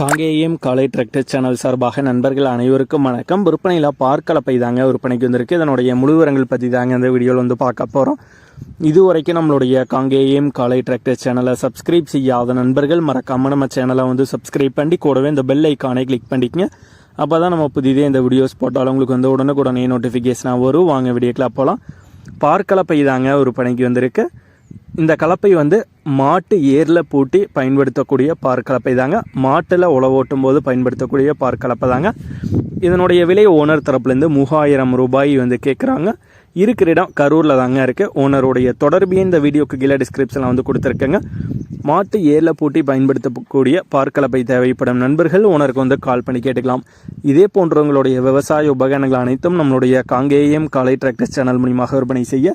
காங்கேயம் காலை tractor channel சார்பாக நண்பர்கள் அனைவருக்கும் வணக்கம். விற்பனையில் பார்க்கலப்பை தாங்க விற்பனைக்கு வந்திருக்கு. இதனுடைய முழுவரங்கள் பற்றி தாங்க இந்த வீடியோவில் வந்து பார்க்க போகிறோம் இதுவரைக்கும் நம்மளுடைய காங்கேயம் காலை டிராக்டர் சேனலை சப்ஸ்கிரைப் செய்யாத நண்பர்கள் மறக்காமல் நம்ம சேனலை வந்து சப்ஸ்கிரைப் பண்ணி கூடவே இந்த பெல் ஐக்கானை கிளிக் பண்ணிக்கங்க. அப்போ தான் நம்ம புதிதே இந்த வீடியோஸ் போட்டாலும் உங்களுக்கு வந்து உடனுக்குடனே நோட்டிஃபிகேஷனாக வரும். வாங்க வீடியோக்கெலாம் போகலாம் பார்க்கலப்பை தாங்க விற்பனைக்கு வந்திருக்கு. இந்த கலப்பை வந்து மாட்டு ஏரில் பூட்டி பயன்படுத்தக்கூடிய பார் கலப்பை தாங்க. மாட்டில் உழவோட்டும் போது பயன்படுத்தக்கூடிய பார் கலப்பை தாங்க. இதனுடைய விலை ஓனர் தரப்புலேருந்து மூவாயிரம் ரூபாய் வந்து கேட்குறாங்க இருக்கிற இடம் கரூரில் தாங்க இருக்குது ஓனருடைய தொடர்பு இந்த வீடியோக்கு கீழே டிஸ்கிரிப்ஷனில் வந்து கொடுத்துருக்கேங்க. மாட்டு ஏரில் பூட்டி பயன்படுத்தக்கூடிய பார்க்கலப்பை தேவைப்படும் நண்பர்கள் ஓனருக்கு வந்து கால் பண்ணி கேட்டுக்கலாம். இதே போன்றவங்களுடைய விவசாய உபகரணங்கள் அனைத்தும் நம்மளுடைய காங்கேயம் காலை டிராக்டர் சேனல் மூலியமாக விற்பனை செய்ய